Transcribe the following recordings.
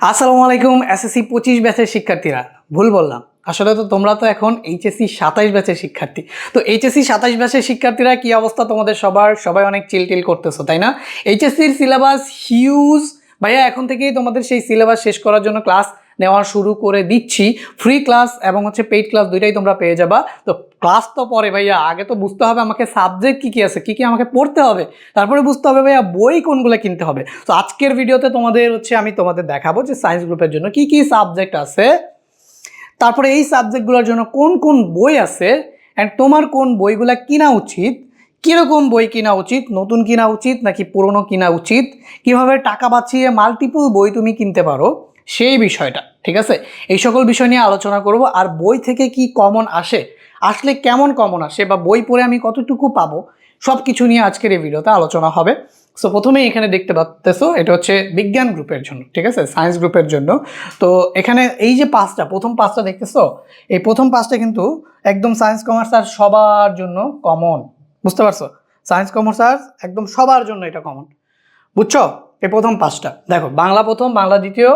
আসসালামু আলাইকুম এসএসসি পঁচিশ ব্যাচের শিক্ষার্থীরা। ভুল বললাম। আসলে তো তোমরা তো এখন এইচএসসি সাতাইশ ব্যাচের শিক্ষার্থী। তো এইচএসসি সাতাইশ ব্যাচের শিক্ষার্থীরা কি অবস্থা তোমাদের সবার? সবাই অনেক চিলটিল করতেছো, তাই না? এইচএসসির সিলেবাস হিউজ ভাইয়া, এখন থেকেই তোমাদের সেই সিলেবাস শেষ করার জন্য ক্লাস নেওয়া শুরু করে দিচ্ছি। ফ্রি ক্লাস এবং হচ্ছে পেইড ক্লাস দুইটাই তোমরা পেয়ে যাবা। তো ক্লাস তো পরে ভাইয়া, আগে তো বুঝতে হবে আমাকে সাবজেক্ট কী কী আছে, কী কী আমাকে পড়তে হবে। তারপরে বুঝতে হবে ভাইয়া বই কোনগুলো কিনতে হবে। তো আজকের ভিডিওতে তোমাদের হচ্ছে আমি তোমাদের দেখাবো যে সায়েন্স গ্রুপের জন্য কী কী সাবজেক্ট আছে। তারপরে এই সাবজেক্টগুলোর জন্য কোন কোন বই আছে অ্যান্ড তোমার কোন বইগুলো কিনা উচিত, কীরকম বই কিনা উচিত, নতুন কিনা উচিত নাকি পুরনো কিনা উচিত, কীভাবে টাকা বাঁচিয়ে মাল্টিপল বই তুমি কিনতে পারো, সেই বিষয়টা, ঠিক আছে? এই সকল বিষয় নিয়ে আলোচনা করব, আর বই থেকে কি কমন আসে আসলে কেমন কমন আসে বা বই পড়ে আমি কতটুকু পাবো সব কিছু নিয়ে আজকের এই ভিডিওতে আলোচনা হবে। সো প্রথমেই এখানে দেখতে পাচ্তেছো এটা হচ্ছে বিজ্ঞান গ্রুপের জন্য, ঠিক আছে? সায়েন্স গ্রুপের জন্য। তো এখানে এই যে পাঁচটা, প্রথম পাঁচটা দেখতেছো? এই প্রথম পাঁচটা কিন্তু একদম সায়েন্স কমার্স আর সবার জন্য কমন বুঝতে পারছ? সায়েন্স কমার্স আর একদম সবার জন্য এটা কমন বুঝছ? এই প্রথম পাঁচটা। দেখো, বাংলা প্রথম, বাংলা দ্বিতীয়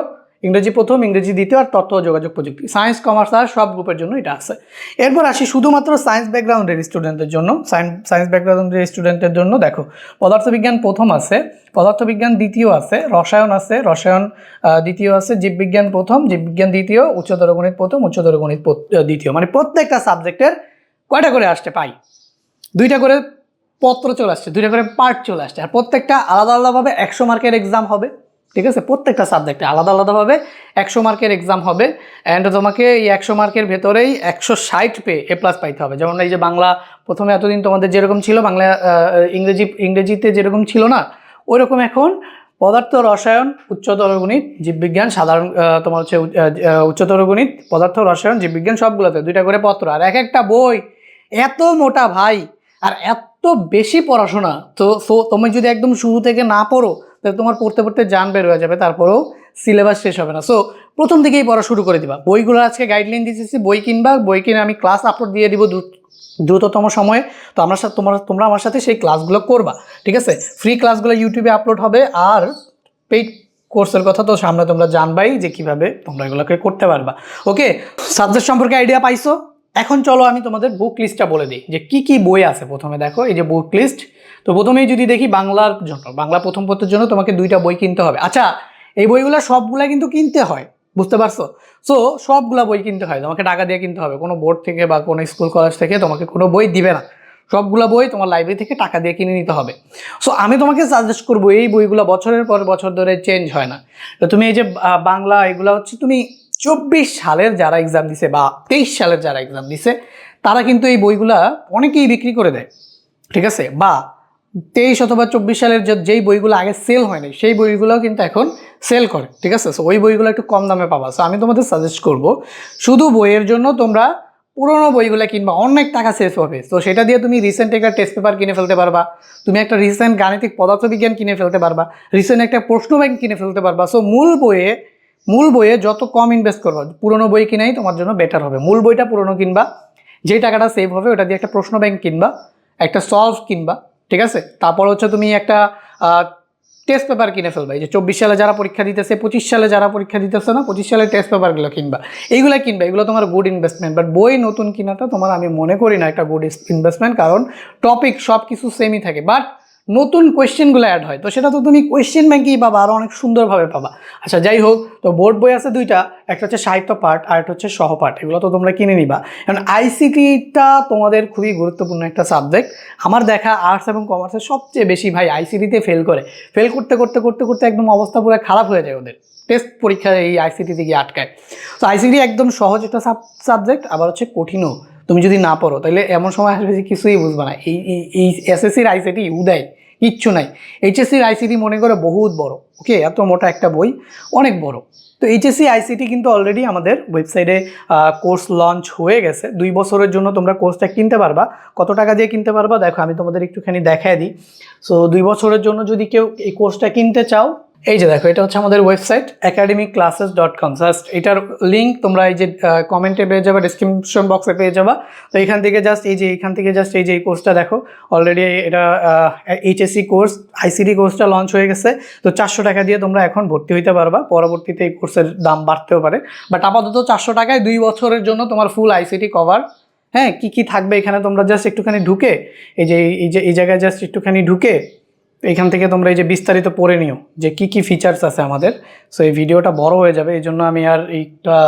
ইংরেজি প্রথম, ইংরেজি দ্বিতীয় আর তথ্য যোগাযোগ প্রযুক্তি। সায়েন্স কমার্স আর সব গ্রুপের জন্য এটা আছে। এরপর আসি শুধুমাত্র সায়েন্স ব্যাকগ্রাউন্ডের স্টুডেন্টদের জন্য। সায়েন্স ব্যাকগ্রাউন্ডের স্টুডেন্টের জন্য দেখো, পদার্থবিজ্ঞান প্রথম আছে, পদার্থবিজ্ঞান দ্বিতীয় আছে, রসায়ন আছে, রসায়ন দ্বিতীয় আছে, জীববিজ্ঞান প্রথম, জীববিজ্ঞান দ্বিতীয়, উচ্চতর গণিত প্রথম, উচ্চতর গণিত দ্বিতীয়। মানে প্রত্যেকটা সাবজেক্টের কয়টা করে আসতে পাই? দুইটা করে পত্র চলে আসছে, দুইটা করে পার্ট চলে আসছে। আর প্রত্যেকটা আলাদা আলাদাভাবে একশো মার্কের এক্সাম হবে। ঠিক আছে? প্রত্যেকটা সাবজেক্টে আলাদা আলাদাভাবে একশো মার্কের এক্সাম হবে অ্যান্ড তোমাকে এই একশো মার্কের ভেতরেই একশো ষাট পেয়ে এ প্লাস পাইতে হবে। যেমন এই যে বাংলা প্রথমে এতদিন তোমাদের যেরকম ছিল, বাংলা ইংরেজি, ইংরেজিতে যেরকম ছিল না ওই রকম এখন পদার্থ, রসায়ন, উচ্চতর গণিত, জীববিজ্ঞান, সাধারণ তোমার হচ্ছে উচ্চতর গণিত, পদার্থ, রসায়ন, জীববিজ্ঞান সবগুলোতে দুইটা করে পত্র। আর এক একটা বই এত মোটা ভাই, আর এত বেশি পড়াশোনা, তো সো তুমি যদি একদম শুরু থেকে না পড়ো তাহলে তোমার পড়তে পড়তে জান বের হয়ে যাবে, তারপরেও সিলেবাস শেষ হবে না। সো প্রথম থেকেই পড়া শুরু করে দিবা। বইগুলো আজকে গাইডলাইন দিতেছি বই কিনবা, বই কিনে আমি ক্লাস আপলোড দিয়ে দিব দ্রুত- দ্রুততম সময়ে। তো আমার সাথে তোমরা তোমরা আমার সাথে সেই ক্লাসগুলো করবা, ঠিক আছে? ফ্রি ক্লাসগুলো ইউটিউবে আপলোড হবে আর পেইড কোর্সের কথা তো সামনে তোমরা জানবাই যে কীভাবে তোমরা এগুলোকে করতে পারবা। ওকে সাবজেক্ট সম্পর্কে আইডিয়া পাইছো? এখন চলো আমি তোমাদের বুক লিস্টটা বলে দিই যে কি কি বই আছে প্রথমে দেখো। এই যে বুক লিস্ট তো প্রথমেই যদি দেখি বাংলার জন্য, বাংলা প্রথম পত্রের জন্য তোমাকে দুইটা বই কিনতে হবে। আচ্ছা এই বইগুলো সবগুলা কিন্তু কিনতে হয়, বুঝতে পারছ? সো সবগুলা বই কিনতে হয়, তোমাকে টাকা দিয়ে কিনতে হবে। কোনো বোর্ড থেকে বা কোনো স্কুল, কলেজ থেকে তোমাকে কোনো বই দিবে না। সবগুলা বই তোমার লাইব্রেরি থেকে টাকা দিয়ে কিনে নিতে হবে। সো আমি তোমাকে সাজেস্ট করব, এই বইগুলো বছরের পর বছর ধরে চেঞ্জ হয় না। তো তুমি এই যে বাংলা, এগুলো হচ্ছে তুমি চব্বিশ সালের যারা এক্সাম দিছে বা তেইশ সালের যারা এক্সাম দিছে, তারা কিন্তু এই বইগুলা অনেকেই বিক্রি করে দেয়, ঠিক আছে? বা তেইশ অথবা চব্বিশ সালের যে যেই বইগুলো আগে সেল হয়নি, সেই বইগুলোও কিন্তু এখন সেল করে, ঠিক আছে? সো ওই বইগুলো একটু কম দামে পাবা। সো আমি তোমাদের সাজেস্ট করব, শুধু বইয়ের জন্য তোমরা পুরোনো বইগুলো কিনবা, অনেক টাকা সেভ হবে। তো সেটা দিয়ে তুমি রিসেন্ট একটা টেস্ট পেপার কিনে ফেলতে পারবা, তুমি একটা রিসেন্ট গাণিতিক পদার্থবিজ্ঞান কিনে ফেলতে পারবা রিসেন্ট একটা প্রশ্ন ব্যাংক কিনে ফেলতে পারবা। সো মূল বইয়ে মূল বইয়ে যত কম ইনভেস্ট করবা, পুরোনো বই কিনাই তোমার জন্য বেটার হবে। মূল বইটা পুরোনো কিনবা, যেই টাকাটা সেভ হবে, ওটা দিয়ে একটা প্রশ্ন ব্যাংক কিনবা, একটা সলভ কিনবা। ঠিক আছে? তারপর হচ্ছে তুমি একটা টেস্ট পেপার কিনে ফেলবা। এই যে চব্বিশ সালে যারা পরীক্ষা দিতেছে, পঁচিশ সালে যারা পরীক্ষা দিতেছে না, পঁচিশ সালে টেস্ট পেপারগুলো কিনবা। এইগুলো কিনবে। এগুলো তোমার গুড ইনভেস্টমেন্ট বাট বই নতুন কিনাটা তোমার আমি মনে করি না একটা গুড ইনভেস্টমেন্ট কারণ টপিক সব কিছু সেমই থাকে। বাট নতুন কোয়েশ্চেনগুলো অ্যাড হয়। তো সেটা তো তুমি কোয়েশ্চেন ব্যাংকেই পাবা আরও অনেক সুন্দরভাবে পাবা। আচ্ছা যাই হোক, তো বোর্ড বই আছে দুইটা, একটা হচ্ছে সাহিত্য পাঠ আর একটা হচ্ছে সহপাঠ এগুলো তো তোমরা কিনে নিবা। কারণ আইসিটিটা তোমাদের খুবই গুরুত্বপূর্ণ একটা সাবজেক্ট আমার দেখা আর্টস এবং কমার্সের সবচেয়ে বেশি ভাই আইসিটিতে ফেল করে। ফেল করতে করতে করতে করতে একদম অবস্থা পুরো খারাপ হয়ে যায় ওদের। টেস্ট পরীক্ষা এই আইসিটিতে গিয়ে আটকায়। তো আইসিটি একদম সহজ একটা সাবজেক্ট আবার হচ্ছে কঠিনও। তুমি যদি না পড়ো তাহলে এমন সময় আসবে যে কিছুই বুঝবে না। এই, এই- এসএসসির আইসিটি উদয় কিচ্ছু নাই। এইচএসসির আইসিটি মনে করে বহুত বড় ওকে এত মোটা একটা বই, অনেক বড়। তো এইচএসসি আইসিটি কিন্তু অলরেডি আমাদের ওয়েবসাইটে কোর্স লঞ্চ হয়ে গেছে। দুই বছরের জন্য তোমরা কোর্সটা কিনতে পারবা। কত টাকা দিয়ে কিনতে পারবা? দেখো, আমি তোমাদের একটুখানি দেখায় দিই। সো দুই বছরের জন্য যদি কেউ এই কোর্সটা কিনতে চাও এই যে দেখো, এটা হচ্ছে আমাদের website academic classes dot com just এটার লিঙ্ক তোমরা এই যে কমেন্টে পেয়ে যাবে ডিসক্রিপশন বক্সে পেয়ে যাবা। তো এখান থেকে জাস্ট এই যে, এখান থেকে জাস্ট এই যে এই কোর্সটা দেখো অলরেডি এটা এইচএসসি কোর্স আইসিডি কোর্সটা লঞ্চ হয়ে গেছে। তো চারশো টাকা দিয়ে তোমরা এখন ভর্তি হইতে পারবা, পরবর্তীতে এই কোর্সের দাম বাড়তেও পারে। বাট আপাতত চারশো টাকায় দুই বছরের জন্য তোমার ফুল আইসিটি কভার হ্যাঁ কি কি থাকবে এখানে তোমরা জাস্ট একটুখানি ঢুকে, এই যে এই যে, এই জায়গায় জাস্ট একটুখানি ঢুকে এখান থেকে তোমরা এই যে বিস্তারিত পড়ে নিও যে কি কি ফিচার্স আছে আমাদের। সো এই ভিডিওটা বড় হয়ে যাবে, এই জন্য আমি আর এইটা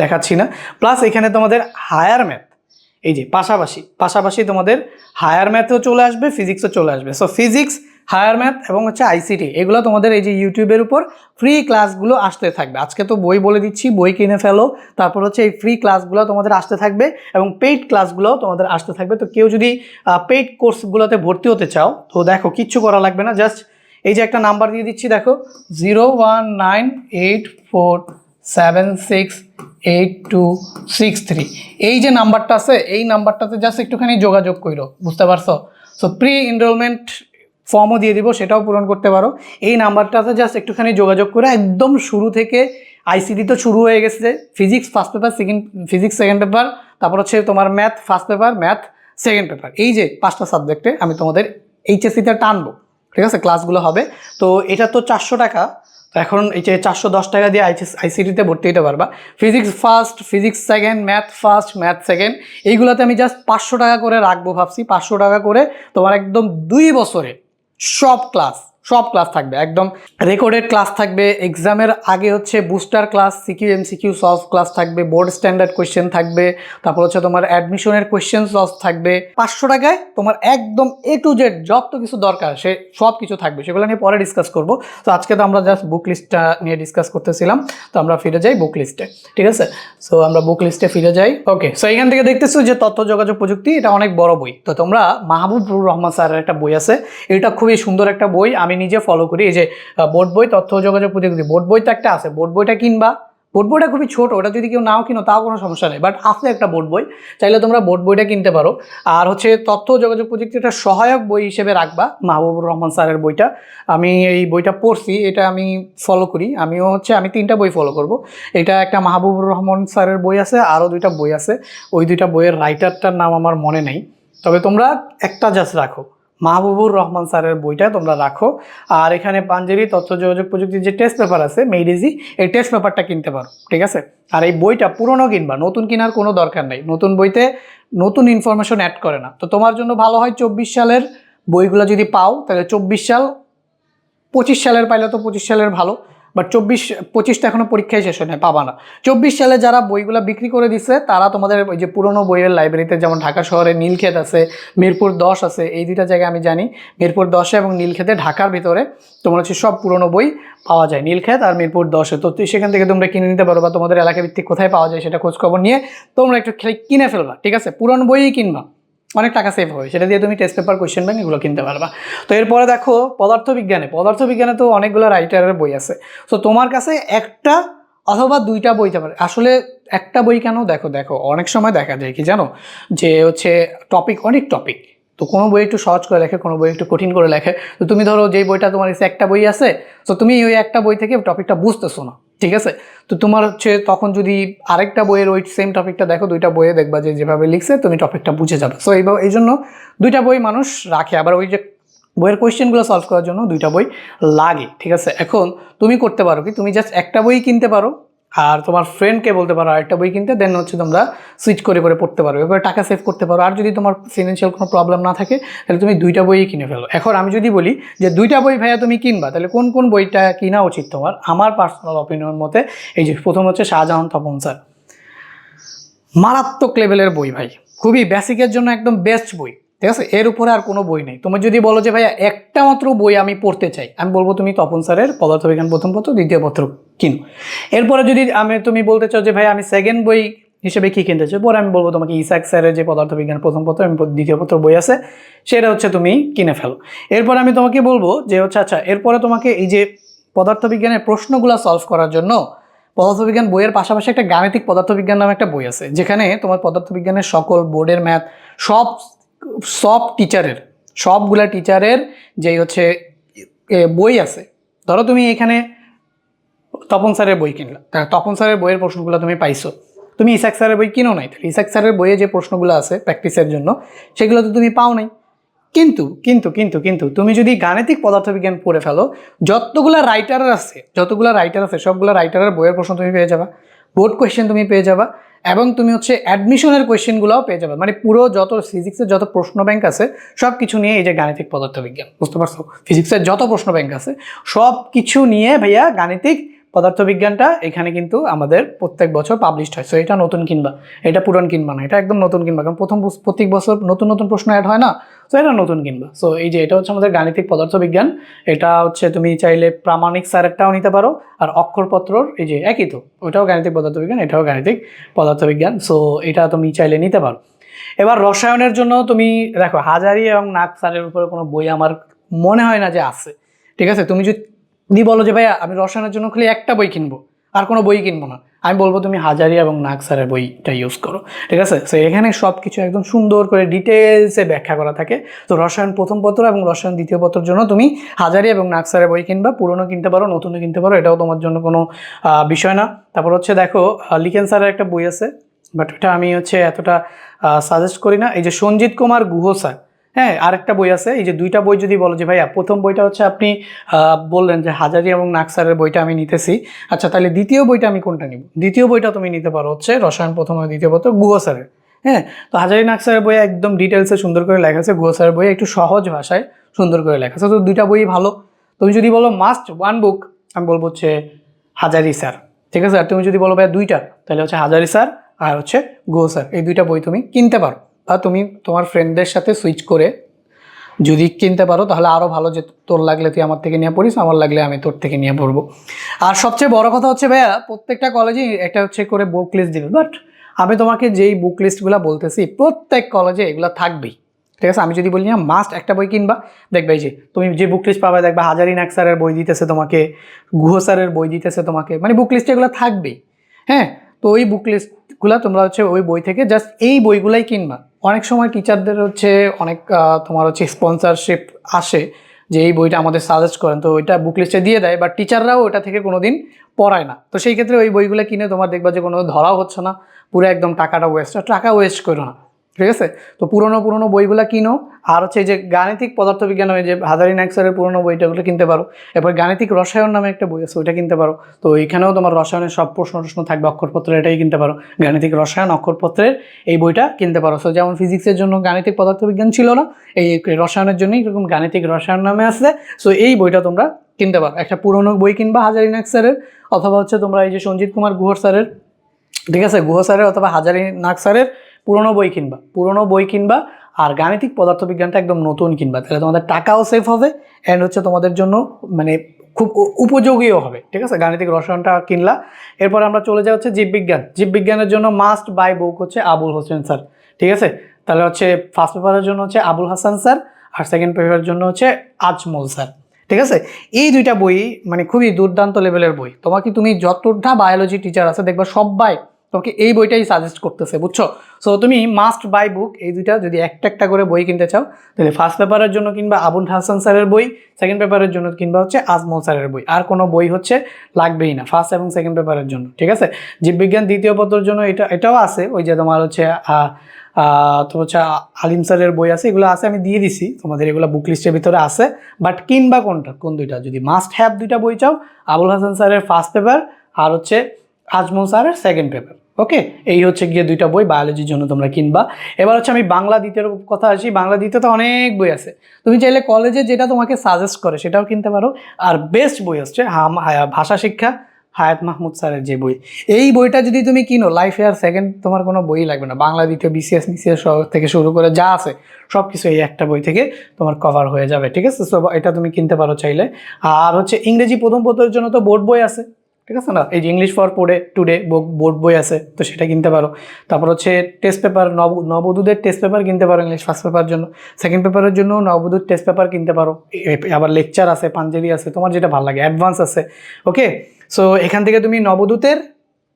দেখাচ্ছি না। প্লাস এখানে তোমাদের হায়ার ম্যাথ এই যে পাশাপাশি পাশাপাশি তোমাদের হায়ার ম্যাথও চলে আসবে ফিজিক্সও চলে আসবে। সো ফিজিক্স হায়ার ম্যাথ এবং হচ্ছে আইসিটি, এগুলো তোমাদের এই যে ইউটিউবের উপর ফ্রি ক্লাসগুলো আসতে থাকবে। আজকে তো বই বলে দিচ্ছি, বই কিনে ফেলো, তারপর হচ্ছে এই ফ্রি ক্লাসগুলো তোমাদের আসতে থাকবে এবং পেইড ক্লাসগুলো তোমাদের আসতে থাকবে। তো কেউ যদি পেইড কোর্সগুলোতে ভর্তি হতে চাও, তো দেখো কিচ্ছু করা লাগবে না জাস্ট এই যে একটা নাম্বার দিয়ে দিচ্ছি, দেখো zero one nine eight four seven six eight two six three এই যে নাম্বারটা আছে, এই নাম্বারটাতে জাস্ট একটুখানি যোগাযোগ করো বুঝতে পারছ? সো প্রি এনরোলমেন্ট ফর্মও দিয়ে দিব, সেটাও পূরণ করতে পারো। এই নাম্বারটাতে জাস্ট একটুখানি যোগাযোগ করে একদম শুরু থেকে আইসিডি তো শুরু হয়ে গেছে। Physics first paper second physics second paper তারপর হচ্ছে তোমার math first paper math second paper এই যে পাঁচটা সাবজেক্টে আমি তোমাদের এইচএসসিতে টানবো, ঠিক আছে? ক্লাসগুলো হবে। তো এটা তো চারশো টাকা। এখন এই যে চারশো দশ টাকা দিয়ে আইসিএস আইসিটিতে ভর্তি হতে পারবা। Physics first physics second math first math second এইগুলোতে আমি জাস্ট পাঁচশো টাকা করে রাখব ভাবছি। পাঁচশো টাকা করে তোমার একদম দুই বছরে সব ক্লাস। সব ক্লাস থাকবে, একদম রেকর্ডেড ক্লাস থাকবে এক্সামের আগে হচ্ছে booster class CQ MCQ solve class থাকবে বোর্ড স্ট্যান্ডার্ড কোয়েশ্চেন থাকবে, তারপর হচ্ছে তোমার অ্যাডমিশনের কোয়েশ্চেন সলভ থাকবে, পাঁচশো টাকায় তোমার একদম এ টু জেড যত কিছু দরকার সে সব কিছু থাকবে, সেগুলো নিয়ে পরে ডিসকাস করব। তো আজকে তো আমরা জাস্ট বুক লিস্টটা নিয়ে ডিসকাস করতেছিলাম, তো আমরা ফিরে যাই বুক লিস্টে ঠিক আছে? সো আমরা বুক লিস্টে ফিরে যাই ওকে সো এখান থেকে দেখতেছো যে তথ্য যোগাযোগ প্রযুক্তি, এটা অনেক বড় বই, তো তোমরা মাহবুবুর রহমান স্যারের একটা বই আছে, এটা খুবই সুন্দর একটা বই, আমি নিজে ফলো করি। এই যে বোর্ড বই তথ্য যোগাযোগ প্রযুক্তি বোর্ড বই তো একটা আছে। বোর্ড বইটা কিনবা। বোর্ড বইটা খুবই ছোট, ওটা যদি কেউ নাও কিনো, তাও কোনো সমস্যা নেই। বাট আছে একটা বোর্ড বই চাইলে তোমরা বোর্ড বইটা কিনতে পারো। আর হচ্ছে তথ্য যোগাযোগ প্রযুক্তি একটা সহায়ক বই হিসেবে রাখবা, মাহবুবুর রহমান স্যারের বইটা। আমি এই বইটা পড়ছি, এটা আমি ফলো করি। আমিও হচ্ছে, আমি তিনটা বই ফলো করব। এটা একটা মাহবুবুর রহমান স্যারের বই আছে, আরও দুইটা বই আছে। ওই দুইটা বইয়ের রাইটারটার নাম আমার মনে নেই। তবে তোমরা একটা জাস্ট রাখো। মাহবুবুর রহমান স্যারের বইটা তোমরা রাখো। আর এখানে পাঞ্জেরি তথ্য যোগাযোগ প্রযুক্তির যে টেস্ট পেপার আছে মেইডিজি এই টেস্ট পেপারটা কিনতে পারো, ঠিক আছে? আর এই বইটা পুরনো কিনবা, নতুন কেনার কোনো দরকার নেই। নতুন বইতে নতুন ইনফরমেশন অ্যাড করে না। তো তোমার জন্য ভালো হয় চব্বিশ সালের বইগুলো যদি পাও, তাহলে চব্বিশ সাল, পঁচিশ সালের পাইলে তো পঁচিশ সালের ভালো। বাট চব্বিশ, পঁচিশটা এখনও পরীক্ষায় শেষ হয় পাবা না। চব্বিশ সালে যারা বইগুলো বিক্রি করে দিছে, তারা তোমাদের ওই যে পুরনো বইয়ের লাইব্রেরিতে যেমন ঢাকা শহরে নীলক্ষেত আছে, মিরপুর দশ আছে, এই দুইটা জায়গায় আমি জানি, মিরপুর দশে এবং নীলক্ষেতে, ঢাকার ভিতরে তোমার হচ্ছে সব পুরনো বই পাওয়া যায়, নীলক্ষেত আর মিরপুর দশে তো সেখান থেকে তোমরা কিনে নিতে পারো বা তোমাদের এলাকা ভিত্তিক কোথায় পাওয়া যায় সেটা খোঁজখবর নিয়ে তোমরা একটু কিনে ফেলবা ঠিক আছে? পুরনো বইই কিনবা। অনেক টাকা সেভ হবে। সেটা দিয়ে তুমি টেস্ট পেপার কোয়েশ্চেন ব্যাংক এগুলো কিনতে পারবা। তো এরপরে দেখো পদার্থবিজ্ঞানে। পদার্থবিজ্ঞানে তো অনেকগুলো রাইটারের বই আছে। তো তোমার কাছে একটা অথবা দুইটা বই পারে আসলে একটা বই কেন? দেখো দেখো, অনেক সময় দেখা যায় কি জানো? যে হচ্ছে টপিক অনেক টপিক তো কোনো বই একটু সহজ করে লেখে, কোনো বই একটু কঠিন করে লেখে। তো তুমি ধরো যেই বইটা তোমার একটা বই আছে, তো তুমি ওই একটা বই থেকে টপিকটা বুঝতেছো না। ঠিক আছে? তো তোমার হচ্ছে তখন যদি আরেকটা বইয়ের ওই সেম টপিকটা দেখো, দুইটা বইয়ে দেখবা যে যেভাবে লিখছে, তুমি টপিকটা বুঝে যাবে। সো এইভাবে, এই জন্য দুইটা বই মানুষ রাখে। আবার ওই যে বইয়ের কোয়েশ্চেনগুলো সলভ করার জন্য দুইটা বই লাগে, ঠিক আছে? এখন তুমি করতে পারো কি? তুমি জাস্ট একটা বই কিনতে পারো আর তোমার ফ্রেন্ডকে বলতে পারো, আরেকটা বই কিনতে দেন হচ্ছে তোমরা সুইচ করে করে পড়তে পারো। এবার টাকা সেভ করতে পারো। আর যদি তোমার ফিনান্সিয়াল কোনো প্রবলেম না থাকে, তাহলে তুমি দুইটা বই কিনে ফেলো। এখন আমি যদি বলি যে দুইটা বই ভাইয়া তুমি কিনবা, তাহলে কোন কোন বইটা কিনা উচিত তোমার? আমার পার্সোনাল অপিনিয়ন মতে এই যে প্রথম হচ্ছে শাহজাহান তপন স্যার। মারাত্মক লেভেলের বই ভাই। খুবই বেসিকের জন্য একদম বেস্ট বই। ঠিক আছে? এর উপরে আর কোনো বই নেই। তুমি যদি বলো যে, ভাইয়া, একটা মাত্র বই আমি পড়তে চাই, আমি বলব, তুমি তপন স্যারের পদার্থবিজ্ঞান প্রথম পত্র, দ্বিতীয় পত্র কিনো। এরপরে যদি আমি, তুমি বলতে চাও যে ভাই আমি সেকেন্ড বই হিসেবে কী কিনতে চাই? পরে আমি বলব, তোমাকে ইসাক স্যারের যে পদার্থবিজ্ঞান প্রথম পত্র এবং দ্বিতীয় পত্র বই আছে, সেটা হচ্ছে তুমি কিনে ফেলো। এরপর আমি তোমাকে বলব যে, হচ্ছে আচ্ছা এরপরে তোমাকে এই যে পদার্থবিজ্ঞানের প্রশ্নগুলো সলভ করার জন্য, পদার্থবিজ্ঞান বইয়ের পাশাপাশি একটা গাণিতিক পদার্থবিজ্ঞান নামে একটা বই আছে, যেখানে তোমার পদার্থবিজ্ঞানের সকল বোর্ডের ম্যাথ সব সব টিচারের সবগুলা টিচারের যেই হচ্ছে বই আছে, ধরো তুমি এখানে তপন স্যারের বই কিনলা, তা তপন স্যারের বইয়ের প্রশ্নগুলো তুমি পাইছো, তুমি ইসাক স্যারের বই কিনো নাই, তাহলে ইসাক স্যারের বইয়ে যে প্রশ্নগুলো আছে প্র্যাকটিসের জন্য, সেগুলো তো তুমি পাও নাই, কিন্তু কিন্তু কিন্তু কিন্তু তুমি যদি গাণিতিক পদার্থবিজ্ঞান পড়ে ফেলো, যতগুলো রাইটার আছে, যতগুলো রাইটার আছে, সবগুলো রাইটারের বইয়ের প্রশ্ন তুমি পেয়ে যাবা বোর্ড কোয়েশ্চেন তুমি পেয়ে যাবা এবং তুমি হচ্ছে অ্যাডমিশনের কোয়েশ্চেনগুলোও পেয়ে যাবে। মানে পুরো যত ফিজিক্সের যত প্রশ্ন ব্যাংক আছে সব কিছু নিয়ে এই যে গাণিতিক পদার্থবিজ্ঞান, বুঝতে পারছ? ফিজিক্সের যত প্রশ্ন ব্যাংক আছে সব কিছু নিয়ে ভাইয়া গাণিতিক পদার্থবিজ্ঞানটা এখানে কিন্তু আমাদের প্রত্যেক বছর পাবলিশড হয়। সো এটা নতুন কিনবা। এটা পুরান কিনবা না। এটা একদম নতুন কিনবা। কারণ প্রথম প্রত্যেক বছর নতুন নতুন প্রশ্ন অ্যাড হয় না। সো এটা নতুন কিনবা। সো এই যে এটা হচ্ছে আমাদের গাণিতিক পদার্থবিজ্ঞান। এটা হচ্ছে তুমি চাইলে প্রামাণিক স্যারেরটাও নিতে পারো। আর অক্ষরপত্রর এই যে একই তো ওটাও গাণিতিক পদার্থবিজ্ঞান, এটাও গাণিতিক পদার্থবিজ্ঞান। সো এটা তুমি চাইলে নিতে পারো। এবার রসায়নের জন্য তুমি দেখো, হাজারি এবং নাক স্যারের উপরে কোনো বই আমার মনে হয় না যে আছে। ঠিক আছে? তুমি যদি বলো যে, ভাইয়া, আমি রসায়নের জন্য খালি একটা বই কিনবো, আর কোনো বই কিনবো না। আমি বলব, তুমি হাজারি এবং নাক স্যারের বইটা ইউজ করো। ঠিক আছে? সো এখানে সব কিছু একদম সুন্দর করে ডিটেলসে ব্যাখ্যা করা থাকে। তো রসায়ন প্রথম পত্র এবং রসায়ন দ্বিতীয় পত্রের জন্য তুমি হাজারি এবং নাক স্যারের বই কিনবা, পুরনো কিনতে পারো, নতুনও কিনতে পারো, এটাও তোমার জন্য কোনো বিষয় না। তারপর হচ্ছে দেখো লিখেন স্যারের একটা বই আছে বাট ওটা আমি হচ্ছে এতটা সাজেস্ট করি না। এই যে সঞ্জিত কুমার গুহ স্যার হ্যাঁ আরেকটা বই আছে। এই যে দুইটা বই যদি বলো যে ভাইয়া, প্রথম বইটা হচ্ছে আপনি বললেন যে হাজারি এবং নাকসারের বইটা আমি নিতেছি। আচ্ছা তাহলে দ্বিতীয় বইটা আমি কোনটা নিব? দ্বিতীয় বইটা তুমি নিতে পারো হচ্ছে রসায়ন প্রথম এবং দ্বিতীয় পত্র, গুহ স্যারের। হ্যাঁ তো হাজারি নাকসারের বইয়ে একদম ডিটেলসে সুন্দর করে লেখা আছে। গুহ স্যারের বইয়ে একটু সহজ ভাষায় সুন্দর করে লেখা আছে। তো দুইটা বই ভালো। তুমি যদি বলো মাস্ট ওয়ান বুক আমি বলব হচ্ছে হাজারি স্যার। ঠিক আছে? আর তুমি যদি বলো ভাইয়া দুইটা, তাহলে হচ্ছে হাজারি স্যার আর হচ্ছে গো স্যার। এই দুইটা বই তুমি কিনতে পারো। বা তুমি তোমার ফ্রেন্ডদের সাথে সুইচ করে যদি কিনতে পারো, তাহলে আরও ভালো যে তোর লাগলে তুই আমার থেকে নিয়ে পড়িস, আমার লাগলে আমি তোর থেকে নিয়ে পড়ব। আর সবচেয়ে বড় কথা হচ্ছে ভাইয়া, প্রত্যেকটা কলেজেই একটা হচ্ছে করে বুক লিস্ট দিবে। বাট আমি তোমাকে যেই বুক লিস্টগুলো বলতেছি, প্রত্যেক কলেজে এগুলো থাকবেই। ঠিক আছে? আমি যদি বলি না মাস্ট একটা বই কিনবা। দেখবে যে, তুমি যে বুক লিস্ট পাবে, দেখবা হাজারি নাক স্যারের বই দিতেছে তোমাকে, গুহ স্যারের বই দিতেছে তোমাকে। মানে বুক লিস্টে এগুলো থাকবেই। হ্যাঁ? তো ওই বুক লিস্টগুলো তোমরা হচ্ছে ওই বই থেকে জাস্ট এই বইগুলাই কিনবা। অনেক সময় টিচারদের হচ্ছে অনেক তোমার হচ্ছে স্পন্সারশিপ আসে যে এই বইটা আমাদের সাজেস্ট করেন, তো ওইটা বুক লিস্টে দিয়ে দেয় বাট টিচাররাও ওটা থেকে কোনো দিন পড়ায় না। তো সেই ক্ষেত্রে ওই বইগুলো কিনে তোমার দেখবা যে কোনো ধরাও হচ্ছে না, পুরো একদম টাকাটা ওয়েস্ট টাকা ওয়েস্ট করো না। ঠিক আছে? তো পুরনো, পুরোনো বইগুলো কিনো। আর হচ্ছে যে গাণিতিক পদার্থবিজ্ঞান ওই যে হাজারি নাক্সারের পুরোনো বইটাগুলো কিনতে পারো। এরপর গাণিতিক রসায়ন নামে একটা বই আছে, ওইটা কিনতে পারো। তো এখানেও তোমার রসায়নের সব প্রশ্ন টশ্ন থাকবে, অক্ষরপত্রের এটাই কিনতে পারো। গাণিতিক রসায়ন, অক্ষরপত্রের এই বইটা কিনতে পারো। সো যেমন ফিজিক্সের জন্য গাণিতিক পদার্থবিজ্ঞান ছিল না, এই রসায়নের জন্য এরকম গাণিতিক রসায়ন নামে আছে। সো এই বইটা তোমরা কিনতে পারো। একটা পুরোনো বই কিনবা হাজারি নাক স্যারের অথবা হচ্ছে তোমরা এই যে সঞ্জিত কুমার গুহর স্যারের, ঠিক আছে? গুহ স্যারের অথবা হাজারি নাক স্যারের পুরোনো বই কিনবা, পুরোনো বই কিনবা আর গাণিতিক পদার্থবিজ্ঞানটা একদম নতুন কিনবা। তাহলে তোমাদের টাকাও সেভ হবে অ্যান্ড হচ্ছে তোমাদের জন্য মানে খুব উপযোগীও হবে। ঠিক আছে? গাণিতিক রসায়নটা কিনলা। এরপর আমরা চলে যাই হচ্ছে জীববিজ্ঞান। জীববিজ্ঞানের জন্য মাস্ট বাই বুক হচ্ছে আবুল হোসেন স্যার। ঠিক আছে? তাহলে হচ্ছে ফার্স্ট পেপারের জন্য হচ্ছে আবুল হাসান স্যার আর সেকেন্ড পেপারের জন্য হচ্ছে আজমল স্যার। ঠিক আছে? এই দুইটা বই মানে খুবই দুর্দান্ত লেভেলের বই। তোমাকে তুমি যতটা বায়োলজি টিচার আছে দেখবা সবাই তোমাকে এই বইটাই সাজেস্ট করতেছে বুঝছ? সো তুমি মাস্ট বাই বুক এই দুইটা যদি একটা একটা করে বই কিনতে চাও তাহলে ফার্স্ট পেপারের জন্য কিনবা আবুল হাসান স্যারের বই সেকেন্ড পেপারের জন্য কিনবা হচ্ছে আজমল স্যারের বই। আর কোনো বই হচ্ছে লাগবেই না ফার্স্ট এবং সেকেন্ড পেপারের জন্য ঠিক আছে? জীববিজ্ঞান দ্বিতীয় পত্রের জন্য এটা এটাও আছে ওই যে তোমার হচ্ছে আহ, আহ, তো হচ্ছে আলিম স্যারের বই আছে এগুলো আছে আমি দিয়ে দিছি তোমাদের এগুলো বুক লিস্টের ভিতরে আছে বাট কিনবা কোনটা কোন দুইটা? যদি মাস্ট হ্যাভ দুইটা বই চাও আবুল হাসান স্যারের ফার্স্ট পেপার আর হচ্ছে আজমল স্যারের সেকেন্ড পেপার ওকে এই হচ্ছে গিয়ে দুইটা বই বায়োলজির জন্য তোমরা কিনবা। এবার হচ্ছে আমি বাংলা দ্বিতীয় কথা আসি, বাংলা দ্বিতীয়তে অনেক বই আছে। তুমি চাইলে কলেজে যেটা তোমাকে সাজেস্ট করে সেটাও কিনতে পারো। আর বেস্ট বই হচ্ছে ভাষা শিক্ষা, হায়াত মাহমুদ স্যারের যে বই। এই বইটা যদি তুমি কিনো লাইফে আর সেকেন্ড তোমার কোনো বই লাগবে না। বাংলা দ্বিতীয় বিসিএস মিসিএস থেকে শুরু করে যা আছে সব কিছু এই একটা বই থেকে তোমার কভার হয়ে যাবে, ঠিক আছে? সো এটা তুমি কিনতে পারো চাইলে। আর হচ্ছে ইংরেজি প্রথম পত্রের জন্য তো বোর্ড বই আছে। ঠিক আছে না? এই যে ইংলিশ ফর পড়ে টুডে বোর্ড বই আছে, তো সেটা কিনতে পারো। তারপর হচ্ছে টেস্ট পেপার নব নবদূতের টেস্ট পেপার কিনতে পারো ইংলিশ ফার্স্ট পেপার জন্য। সেকেন্ড পেপারের জন্য নবদূত টেস্ট পেপার কিনতে পারো। আবার লেকচার আছে পাঞ্জাবি আছে, তোমার যেটা ভালো লাগে অ্যাডভান্স আছে ওকে সো এখান থেকে তুমি নবদূতের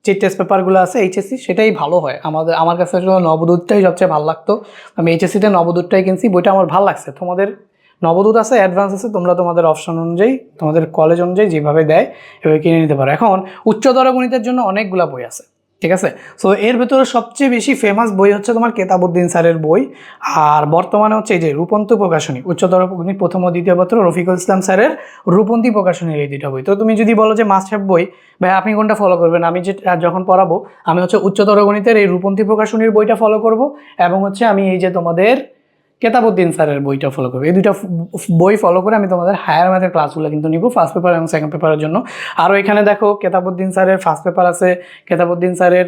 যে টেস্ট পেপারগুলো আছে এইচএসসি সেটাই ভালো হয়। আমাদের, আমার কাছে নবদূতটাই সবচেয়ে ভালো লাগতো। আমি এইচএসসিতে নবদূতটাই কিনছি, বইটা আমার ভালো লাগছে। তোমাদের নবদূত আছে অ্যাডভান্স আছে, তোমরা তোমাদের অপশন অনুযায়ী, তোমাদের কলেজ অনুযায়ী যেভাবে দেয়, এভাবে কিনে নিতে পারো। এখন উচ্চতর গণিতের জন্য অনেকগুলা বই আছে, ঠিক আছে? সো এর ভেতরে সবচেয়ে বেশি ফেমাস বই হচ্ছে তোমার কেতাবুদ্দিন স্যারের বই, আর বর্তমানে হচ্ছে এই যে রূপন্ত প্রকাশনী, উচ্চতর প্রথম ও দ্বিতীয় পত্র রফিকুল ইসলাম স্যারের রূপন্তী প্রকাশনীর এই দুইটা বই। তো তুমি যদি বলো যে মাস্ট হ্যাভ বই, ভাই আপনি কোনটা ফলো করবেন? আমি যে যখন পড়াবো, আমি হচ্ছে উচ্চতর গণিতের এই রূপন্তী প্রকাশনীর বইটা ফলো করব, এবং হচ্ছে আমি এই যে তোমাদের কেতাবুদ্দিন স্যারের বইটা ফলো করবে। এই দুইটা বই ফলো করে আমি তোমাদের হায়ার ম্যাথের ক্লাসগুলো কিন্তু নিব ফার্স্ট পেপার এবং সেকেন্ড পেপারের জন্য। আরও এখানে দেখো কেতাবুদ্দিন স্যারের ফার্স্ট পেপার আছে কেতাবুদ্দিন স্যারের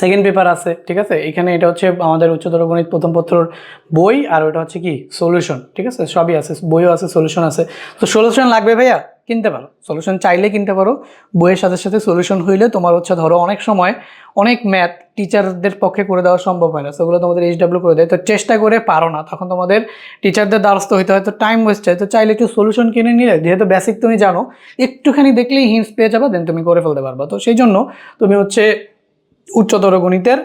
সেকেন্ড পেপার আছে, ঠিক আছে? এখানে এটা হচ্ছে আমাদের উচ্চতর গণিত প্রথম পত্রর বই, আর ওটা হচ্ছে কি? সলিউশন ঠিক আছে? সবই আছে, বইও আছে সলিউশন আছে। তো সলিউশন লাগবে ভাইয়া? কিনতে পারো। সলিউশন চাইলে কিনতে পারো। বইয়ের সাথে সাথে সলিউশন হইলে তোমার হচ্ছে ধরো অনেক সময় অনেক ম্যাথ টিচারদের পক্ষে করে দেওয়া সম্ভব হয় না। সেগুলো তোমাদের এইচ ডাব্লিউ করে দেয়। তো চেষ্টা করে পারো না। তখন তোমাদের টিচারদের দ্বারস্থ হইতে হয়। তো টাইম ওয়েস্ট হয়। তো চাইলে একটু সলিউশন কিনে নিলে, যেহেতু বেসিক তুমি জানো, একটুখানি দেখলেই হিন্টস পেয়ে যাবে দেন তুমি করে ফেলতে পারবা। তো সেই জন্য তুমি হচ্ছে উচ্চতর গণিতের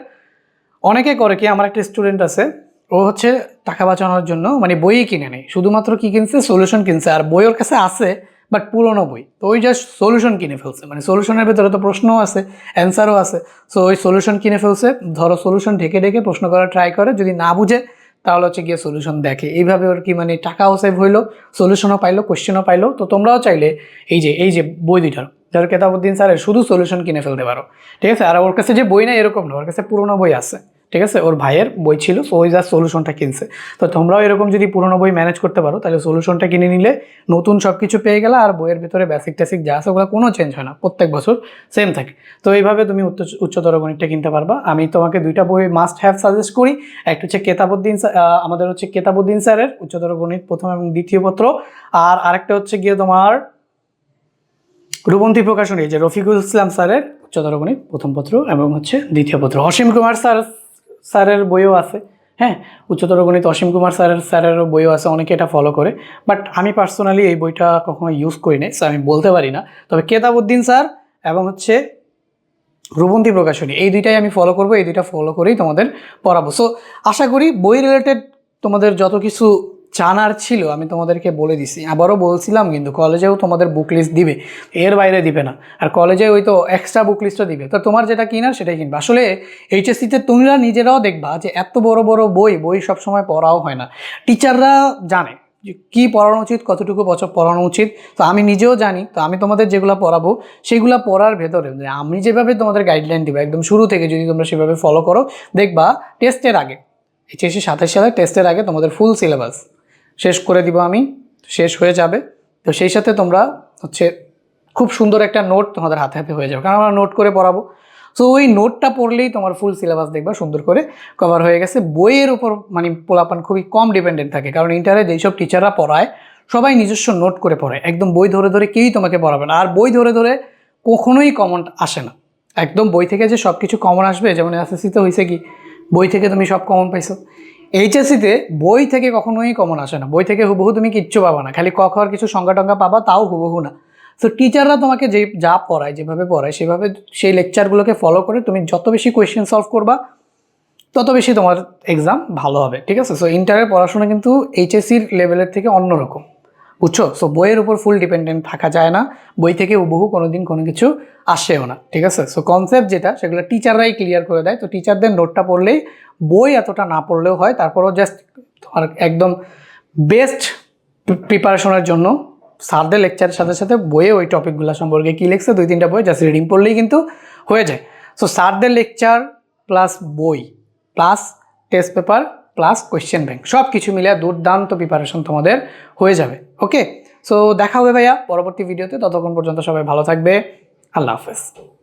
অনেকে করে কি, আমার একটা স্টুডেন্ট আছে, ও হচ্ছে টাকা বাঁচানোর জন্য মানে বইই কিনে নেয়। শুধুমাত্র কি কিনছে? সলিউশন কিনছে। আর বই ওর কাছে আছে বাট পুরোনো বই। তো ওই জাস্ট সলিউশন কিনে ফেলছে। মানে সলিউশনের ভেতরে তো প্রশ্নও আছে অ্যান্সারও আছে। সো ওই সলিউশন কিনে ফেলছে। ধরো সলিউশন ঢেকে ঢেকে প্রশ্ন করার ট্রাই করে। যদি না বুঝে, তাহলে হচ্ছে গিয়ে সলিউশন দেখে। এইভাবে ওর কি মানে টাকাও সেভ হইল সলিউশনও পাইলো কোশ্চেনও পাইলো। তো তোমরাও চাইলে এই যে এই যে বই দুইটার, যার কেতাবুদ্দিন স্যারের শুধু সলিউশন কিনে ফেলতে পারো। ঠিক আছে? আর ওর কাছে যে বই না এরকম না। ওর কাছে পুরোনো বই আছে। ঠিক আছে? ওর ভাইয়ের বই ছিল সো ওই যা সলিউশনটা কিনছে। তো তোমরাও এরকম যদি পুরোনো বই ম্যানেজ করতে পারো, তাহলে সলিউশনটা কিনে নিলে নতুন সব কিছু পেয়ে গেলে আর বইয়ের ভিতরে বেসিক টেসিক যা আছে ওগুলো কোনো চেঞ্জ হয় না। প্রত্যেক বছর সেম থাকে। তো এইভাবে তুমি উচ্চ, উচ্চতর গণিতটা কিনতে পারবা। আমি তোমাকে দুইটা বই মাস্ট হ্যাভ সাজেস্ট করি। একটা হচ্ছে কেতাবুদ্দিন আমাদের হচ্ছে কেতাবুদ্দিন স্যারের উচ্চতর গণিত প্রথম এবং দ্বিতীয় পত্র। আর আরেকটা হচ্ছে গিয়ে তোমার রূপন্তী প্রকাশনী যে রফিকুল ইসলাম স্যারের উচ্চতর গণিত প্রথম পত্র এবং হচ্ছে দ্বিতীয় পত্র। অসীম কুমার স্যার স্যারের বইও আছে। হ্যাঁ উচ্চতর গণিত অসীম কুমার স্যারের, স্যারেরও বইও আছে, অনেকে এটা ফলো করে। বাট আমি পার্সোনালি এই বইটা কখনো ইউজ করি নাই সো আমি বলতে পারি না। তবে কেতাবুদ্দিন স্যার এবং হচ্ছে রুবন্তী প্রকাশনী এই দুইটাই আমি ফলো করব, এই দুইটা ফলো করেই তোমাদের পড়াবো। সো আশা করি বই রিলেটেড তোমাদের যত কিছু জানার ছিল, আমি তোমাদেরকে বলে দিছি। আবারও বলছিলাম কিন্তু কলেজেও তোমাদের বুক লিস্ট দিবে। এর বাইরে দিবে না। আর কলেজে ওই তো এক্সট্রা বুক লিস্টও দিবে। তো তোমার যেটা কিনার সেটাই কিনবে। আসলে এইচএসসিতে তোমরা নিজেরাও দেখবা যে এত বড় বড় বই বই সবসময় পড়াও হয় না। টিচাররা জানে যে কী পড়ানো উচিত, কতটুকু বছর পড়ানো উচিত। তো আমি নিজেও জানি, তো আমি তোমাদের যেগুলো পড়াবো, সেগুলো পড়ার ভেতরে আমি যেভাবে তোমাদের গাইডলাইন দিব, একদম শুরু থেকে যদি তোমরা সেভাবে ফলো করো, দেখবা টেস্টের আগে এইচএসসি সাতাশ সালে টেস্টের আগে তোমাদের ফুল সিলেবাস শেষ করে দিব আমি, শেষ হয়ে যাবে। তো সেই সাথে তোমরা হচ্ছে খুব সুন্দর একটা নোট তোমাদের হাতে হাতে হয়ে যাবে। কারণ আমরা নোট করে পড়াবো। সো ওই নোটটা পড়লেই তোমার ফুল সিলেবাস দেখবা, সুন্দর করে কভার হয়ে গেছে। বইয়ের উপর মানে পোলাপান খুবই কম ডিপেন্ডেন্ট থাকে। কারণ ইন্টারে যেসব টিচাররা পড়ায়, সবাই নিজস্ব নোট করে পড়ায় একদম বই ধরে ধরে কেউই তোমাকে পড়াবে না। আর বই ধরে ধরে কখনোই কমন আসে না। একদম বই থেকে যে সব কিছু কমন আসবে, যেমন এসএসসিতে হয়েছে কি? বই থেকে তুমি সব কমন পাইছো। এইচএসসিতে বই থেকে কখনোই কমন আসে না। বই থেকে হুবহু তুমি কিচ্ছু পাবা না। খালি ক খাওয়ার কিছু সংখ্যা টঙ্গা পাবা, তাও হুবহু না। সো টিচাররা তোমাকে যে যা পড়ায়, যেভাবে পড়ায়, সেভাবে সেই লেকচারগুলোকে ফলো করে তুমি যত বেশি কোয়েশ্চেন সলভ করবা, তত বেশি তোমার এক্সাম ভালো হবে। ঠিক আছে? সো ইন্টারের পড়াশোনা কিন্তু এইচএসসির লেভেলের থেকে অন্যরকম। বুঝছ? সো বইয়ের উপর ফুল ডিপেন্ডেন্ট থাকা যায় না। বই থেকে হুবহু কোনো দিন কোনো কিছু আসেও না, ঠিক আছে? সো কনসেপ্ট যেটা, সেগুলো টিচাররাই ক্লিয়ার করে দেয়। তো টিচারদের নোটটা পড়লেই বই এতটা না পড়লেও হয়, তারপরও জাস্ট তোমার একদম বেস্ট প্রিপারেশনের জন্য স্যারদের লেকচারের সাথে সাথে বইয়ে ওই টপিকগুলো সম্পর্কে কী লেখছে, দুই তিনটা বই জাস্ট রিডিং পড়লেই কিন্তু হয়ে যায়। সো স্যারদের লেকচার প্লাস বই plus test paper plus question bank সব কিছু মিলে দুর্দান্ত প্রিপারেশন তোমাদের হয়ে যাবে। ওকে সো দেখা হবে ভাইয়া পরবর্তী ভিডিওতে ততক্ষণ পর্যন্ত সবাই ভালো থাকবে। আল্লাহ হাফেজ।